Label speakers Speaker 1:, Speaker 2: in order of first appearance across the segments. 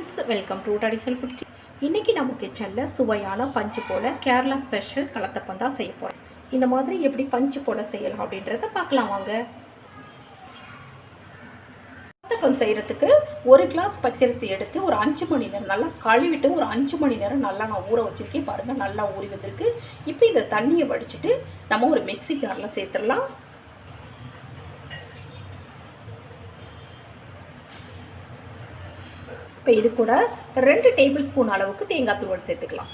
Speaker 1: Friends welcome to traditional food இன்றைக்கி நம்ம கிச்சனில் சுவையான பஞ்சு போல கேரளா ஸ்பெஷல் கலத்தப்பம் தான் செய்ய போகிறோம் இந்த மாதிரி எப்படி பஞ்சு போல செய்யலாம் அப்படின்றத பார்க்கலாம் வாங்க. கலத்தப்பம் செய்கிறதுக்கு ஒரு கிளாஸ் பச்சரிசி எடுத்து ஒரு அஞ்சு மணி நேரம் நல்லா கழுவிட்டு ஒரு அஞ்சு மணி நேரம் நல்லா நான் ஊற வச்சுருக்கேன். பாருங்கள் நல்லா ஊறி வந்திருக்கு. இப்போ இந்த தண்ணியை வடிச்சிட்டு நம்ம ஒரு மிக்ஸி ஜாரில் சேர்த்துடலாம். இப்போ இது கூட ரெண்டு டேபிள் ஸ்பூன் அளவுக்கு தேங்காய் துருவல் சேர்த்துக்கலாம்.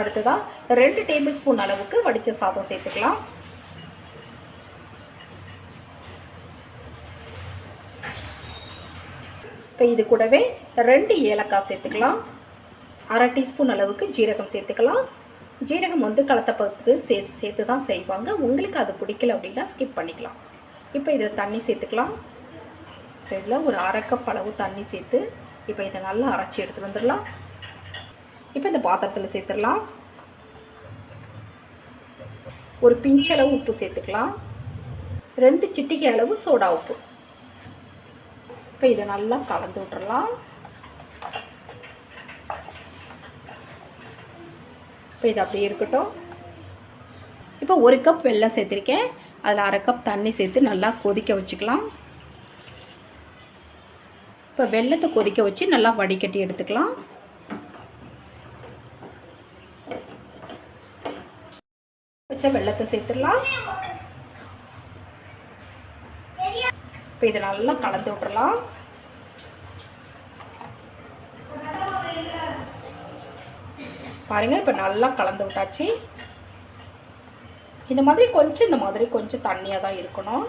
Speaker 1: அடுத்ததாக ரெண்டு டேபிள் ஸ்பூன் அளவுக்கு வடித்த சாதம் சேர்த்துக்கலாம். இப்போ இது கூடவே ரெண்டு ஏலக்காய் சேர்த்துக்கலாம். அரை டீஸ்பூன் அளவுக்கு ஜீரகம் சேர்த்துக்கலாம். ஜீரகம் வந்து கலத்தப்பத்துக்கு சேர்த்து சேர்த்து தான் செய்வாங்க. உங்களுக்கு அது பிடிக்கல அப்படின்னா ஸ்கிப் பண்ணிக்கலாம். இப்போ இதில் தண்ணி சேர்த்துக்கலாம். இதில் ஒரு அரை கப் அளவு தண்ணி சேர்த்து இப்போ இதை நல்லா அரைச்சி எடுத்துகிட்டு வந்துடலாம். இப்போ இந்த பாத்திரத்தில் சேர்த்துடலாம். ஒரு பிஞ்சளவு உப்பு சேர்த்துக்கலாம். ரெண்டு சிட்டிகை அளவு சோடா உப்பு. இப்போ இதை நல்லா கலந்து விட்டுறலாம் இப்போ இது அப்படியே இருக்கட்டும். இப்போ ஒரு கப் வெள்ளம் சேர்த்துருக்கேன். அதில் அரை கப் தண்ணி சேர்த்து நல்லா கொதிக்க வச்சுக்கலாம். இப்போ வெள்ளத்தை கொதிக்க வச்சு நல்லா வடிகட்டி எடுத்துக்கலாம். வச்ச வெள்ளத்தை சேர்த்துடலாம். இப்போ இதை நல்லா கலந்து விட்டுறலாம் பாருங்க இப்போ நல்லா கலந்து விட்டாச்சு. இந்த மாதிரி கொஞ்சம் இந்த மாதிரி கொஞ்சம் தண்ணியாக தான் இருக்கணும்.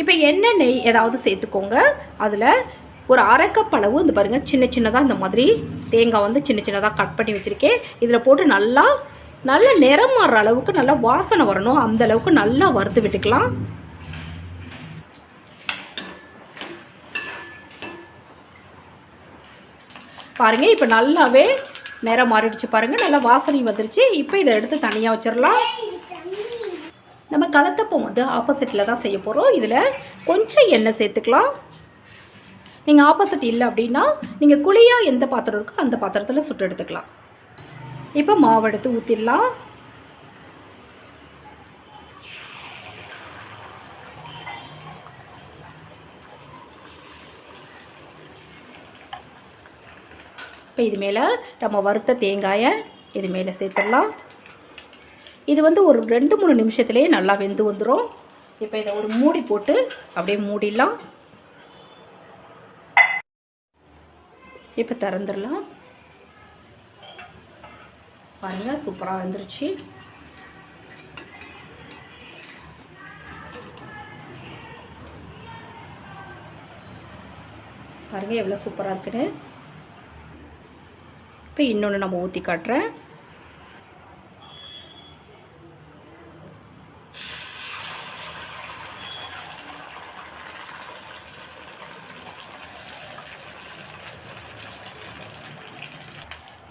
Speaker 1: இப்போ எண்ணெய் நெய் ஏதாவது சேர்த்துக்கோங்க. அதில் ஒரு அரைக்கப்பளவு இந்த பாருங்கள் சின்ன சின்னதாக இந்த மாதிரி தேங்காய் வந்து சின்ன சின்னதாக கட் பண்ணி வச்சுருக்கேன். இதில் போட்டு நல்லா நல்ல நிறம் மாறுற அளவுக்கு நல்லா வாசனை வரணும். அந்த அளவுக்கு நல்லா வறுத்து விட்டுக்கலாம். பாருங்கள் இப்போ நல்லாவே நிறம் மாறிடுச்சு பாருங்கள் நல்லா வாசனை வந்துருச்சு. இப்போ இதை எடுத்து தனியாக வச்சிடலாம். நம்ம கலத்தப்பம் வந்து ஆப்போசிட்டில் தான் செய்ய போகிறோம் இதில் கொஞ்சம் எண்ணெய் சேர்த்துக்கலாம். நீங்கள் ஆப்போசிட் இல்லை அப்படின்னா நீங்கள் குழியாக எந்த பாத்திரம் இருக்கோ அந்த பாத்திரத்தில் சுட்டு எடுத்துக்கலாம். இப்போ மாவு எடுத்து ஊற்றிடலாம் இப்போ இது மேலே நம்ம வறுத்த தேங்காயை இது மேலே சேர்த்துடலாம். இது வந்து ஒரு ரெண்டு மூணு நிமிஷத்துலேயே நல்லா வெந்து வந்துடும் இப்போ இதை ஒரு மூடி போட்டு அப்படியே மூடிடலாம். இப்போ திறந்துடலாம். பாருங்கள் சூப்பராக வந்துருச்சு. பாருங்கள் எவ்வளோ சூப்பராக இருக்குன்னு. இப்போ இன்னொன்று நம்ம ஊற்றி காட்டுறேன்.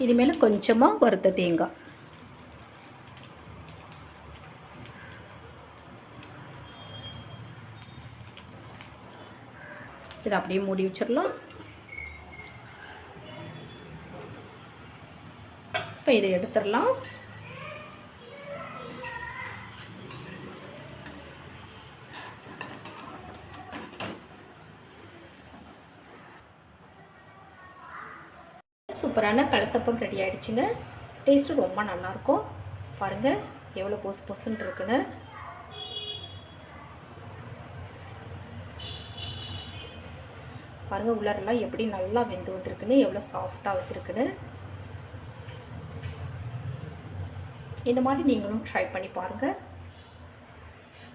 Speaker 1: இது மேலே கொஞ்சமாக வறுத்த தேங்காய் இதை அப்படியே மூடி வச்சிடலாம். இப்போ இதை எடுத்துடலாம். சூப்பரான கலத்தப்பம் ரெடி ஆகிடுச்சுங்க டேஸ்ட்டு ரொம்ப நல்லாயிருக்கும். பாருங்கள் எவ்வளோ பொசு பொசுன்னு இருக்குன்னு. பாருங்கள் உள்ளரெல்லாம் எப்படி நல்லா வெந்து வந்திருக்குன்னு எவ்வளோ சாஃப்டாக வந்திருக்குன்னு. இந்த மாதிரி நீங்களும் ட்ரை பண்ணி பாருங்கள்